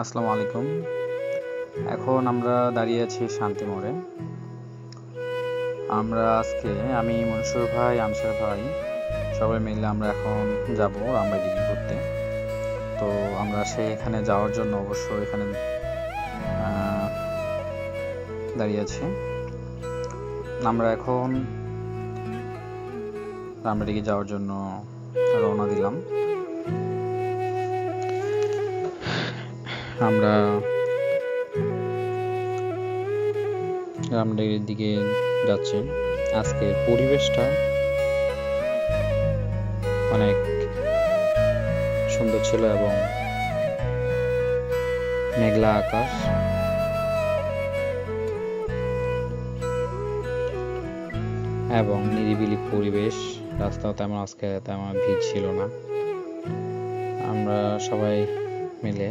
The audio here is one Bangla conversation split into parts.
আসসালামু আলাইকুম। এখন আমরা দাঁড়িয়ে আছি শান্তি মোড়ে। আমরা আজকে, আমি মনসুর ভাই, আনসার ভাই, সবাই মিলে আমরা এখন যাব রামবাড়ি ঘুরতে। তো আমরা সেখানে যাওয়ার জন্য অবশ্য এখানে দাঁড়িয়ে আছি। আমরা এখন রামবাড়িকে যাওয়ার জন্য রওনা দিলাম। আমরা রামডেরির দিকে যাচ্ছি। আজকের পরিবেশটা অনেক সুন্দর ছিল এবং মেঘলা আকাশ। এবং নিরিবিলি পরিবেশ। রাস্তাও তেমন আজকে তেমন ভিড় ছিল না। আমরা সবাই মিলে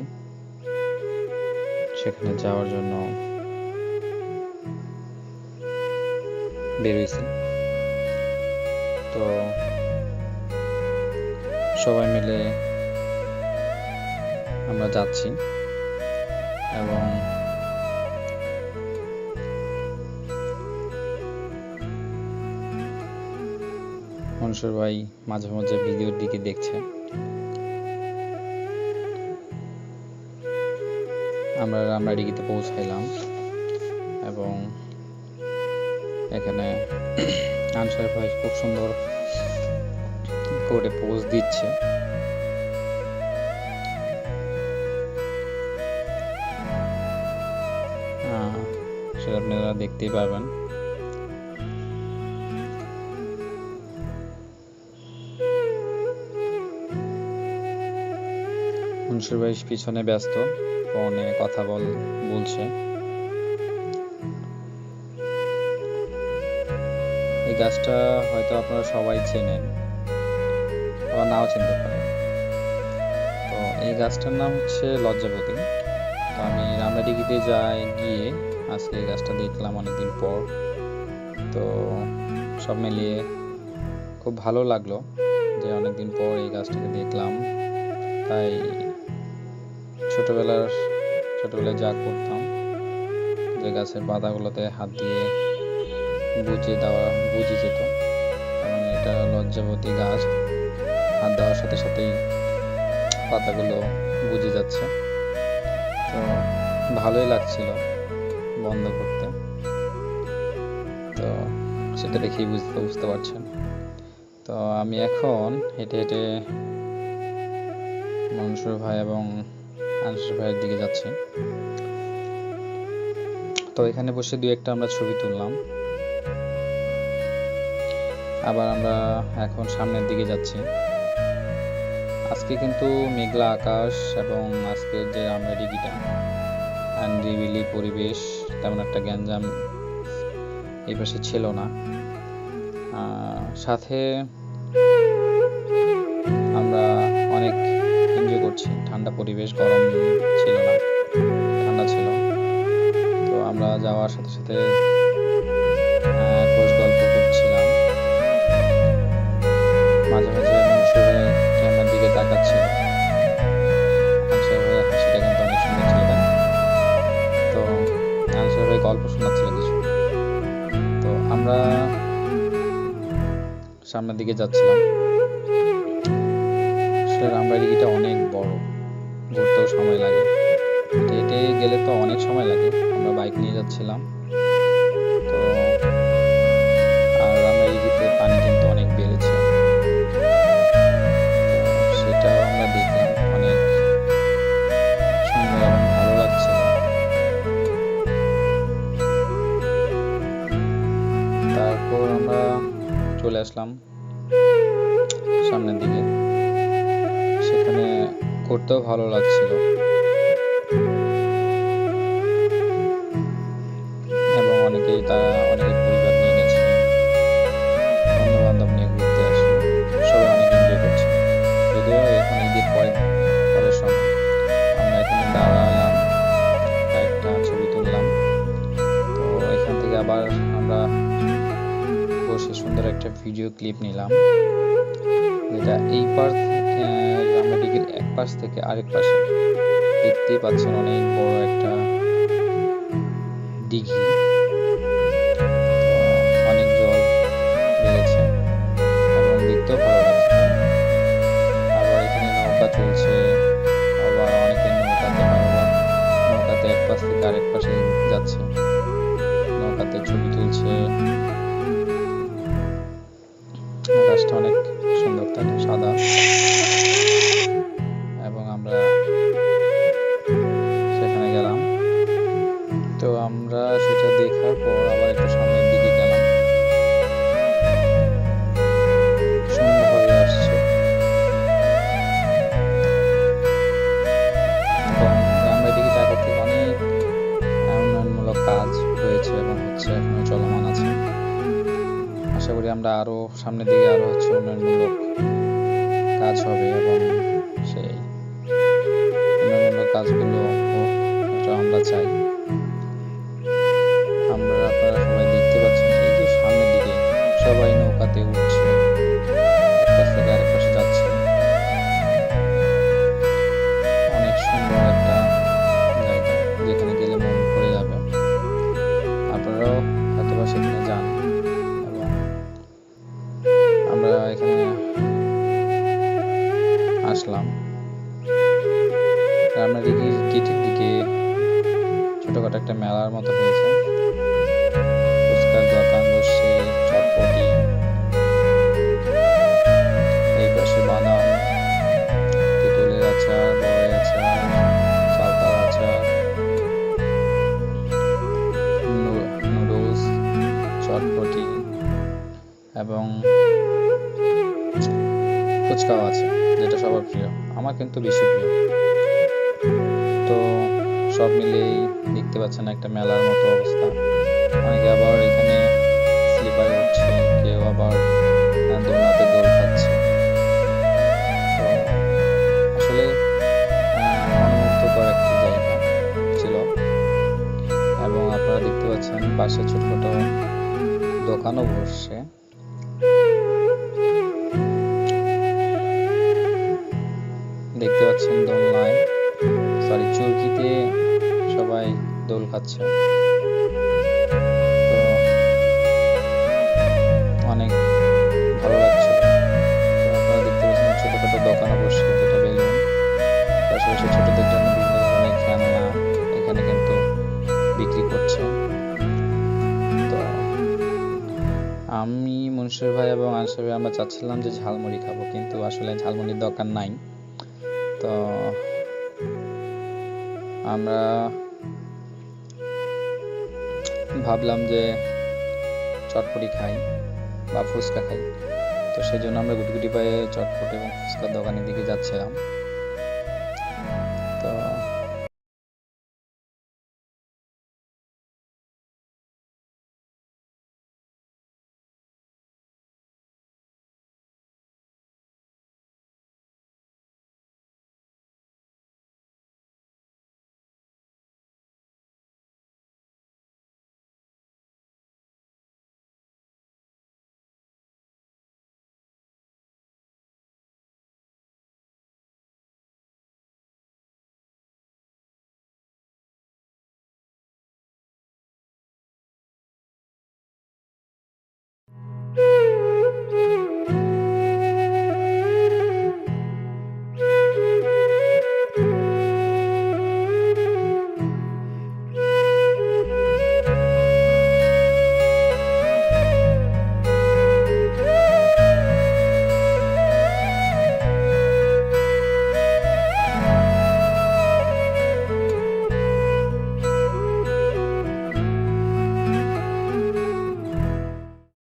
সেখানে যাওয়ার জন্য বেরোইছি তো সবাই মিলে আমরা যাচ্ছি এবং মনসুর ভাই মাঝে মাঝে ভিডিওর দিকে দেখছে। আমরা রামরাডিগিতে পৌঁছাইলাম এবং এখানে আনসার ভাই খুব সুন্দর করে পোজ দিচ্ছে। আপনারা দেখতেই পাবেন মনসুর ভাই পিছনে ব্যস্ত। ফোনে কথা বল, বলছে। এই গাছটা হয়তো আপনারা সবাই চেনেন, আবার নাও চিনতে পারেন। তো এই গাছটার নাম হচ্ছে লজ্জাপতি। তো আমি রামনাডিগিতে যাই, গিয়ে আজকে এই গাছটা দেখলাম অনেকদিন পর। তো সব মিলিয়ে খুব ভালো লাগল যে অনেকদিন পর এই গাছটাকে দেখলাম। তাই ছোটবেলার ছোটবেলায় যা করতাম, যে গাছের পাতাগুলোতে হাত দিয়ে বুঝে দেওয়া বুঝে যেত। কারণ এটা লজ্জাবতী গাছ। হাত দেওয়ার সাথে সাথেই পাতাগুলো বুঝে যাচ্ছে। তো ভালোই লাগছিল বন্ধ করতে। তো সেটা দেখেই বুঝতে বুঝতে পারছেন। তো আমি এখন হেঁটে হেঁটে মনসুর ভাই এবং আনসুর ভাইয়ের দিকে যাচ্ছি। তো এখানে বসে দুই একটা আমরা ছবি তুললাম। আবার আমরা এখন সামনের দিকে যাচ্ছি। আজকে কিন্তু মেঘলা আকাশ এবং আজকের যে আমরা ডিগিটা নিরিবিলি পরিবেশ, তেমন একটা গ্যাঞ্জাম এই পাশে ছিল না। সাথে আমরা অনেক এনজয় করছি। ঠান্ডা পরিবেশ, গরম ছিল না, ঠান্ডা ছিল। তো আমরা যাওয়ার সাথে সাথে খোঁজ গল্প করছিলাম। মাঝে মাঝে মনসুরে ক্যামেরার দিকে তাকাচ্ছিল। আনসার ভাইয়ের হাসিটা কিন্তু? তো আনসার ভাই গল্প শোনাচ্ছিল কিছু। তো আমরা সামনের দিকে যাচ্ছিলাম। আসলে রামবাড়িটা অনেক বড়। ঘুরতেও সময় লাগে। হেঁটে গেলে তো অনেক সময় লাগে। আমরা বাইক নিয়ে যাচ্ছিলাম। তো আর আমরা রামবাড়িতে পানি কিন্তু অনেক বেড়েছে। সেটাও আমরা দেখলাম। অনেক সুন্দর ভালো লাগছিল তারপর আমরা চলে আসলাম সামনের দিকে। সেখানে করতেও ভালো লাগছিল। এবং অনেকেই তারা অনেকে পরিবার নিয়ে গেছে। বন্ধু বান্ধব নিয়ে ঘুরতে আসে। সবাই অনেক এনজয় করছে। যদিও এখন ঈদের পরে পরের সময় আমরা এখানে দাঁড়ালাম, কয়েকটা ছবি তুললাম। তো এখান থেকে আবার আমরা বসে সুন্দর একটা ভিডিও ক্লিপ নিলাম। ডিগির এক পাশ থেকে আরেক পাশে। দেখতেই পাচ্ছেন অনেক বড় একটা দিঘি অনেক জল বেড়েছে এবং দেখতেও আমরা দেখার পর আবার একটু সামনের দিকে গেলাম। আসছে। এবং গ্রামের দিকে জায়গা থেকে অনেক উন্নয়নমূলক কাজ হয়েছে এবং হচ্ছে চলমান আছে। আশা করি আমরা আরও সামনের দিকে আরও হচ্ছে উন্নয়নমূলক কাজ হবে এবং সেই উন্নয়নমূলক কাজগুলো আমরা চাই। সবাই নৌকাতে উঠছে। থেকে যাচ্ছে। অনেক সুন্দর একটা জায়গা, যেখানে গেলে মন ভরে যাবে। আপনারাও যান। এবং আমরা এখানে আসলাম। গ্রামের দিকে গেটের দিকে ছোটখাটো একটা মেলার মতো হয়েছে। ফুচকাও আছে, যেটা সবার প্রিয়। আমার কিন্তু বেশি প্রিয়। তো সব মিলেই দেখতে পাচ্ছেন একটা মেলার মতো অবস্থা। অনেকে আবার এখানে স্লিপারে উঠছে কেউ আবার দোলনাতে দোল খাচ্ছে। তো আসলে ছিল। এবং আপনারা দেখতে পাচ্ছেন পাশে ছোট ছোট দোকানও বসছে। পাচ্ছেন দোলনায় সরি চুরকিতে সবাই দোল খাচ্ছে। অনেক ভালো লাগছে। আপনারা দেখতে পাচ্ছেন ছোটখাটো দোকানও বসছে দুটো বেলুন পাশাপাশি ছোটদের জন্য বিভিন্ন ধরনের খেলনা এখানে কিন্তু বিক্রি করছে। তো আমি মনসুর ভাই এবং আনসার আমরা চাচ্ছিলাম যে ঝালমুড়ি খাব, কিন্তু আসলে ঝালমুড়ির দোকান নাই। তো আমরা ভাবলাম যে চটপটি খাই বা ফুচকা খাই। তো সেই জন্য আমরা গুটগুটি পায়ে চটপটি এবং ফুচকার দোকানের দিকে যাচ্ছিলাম।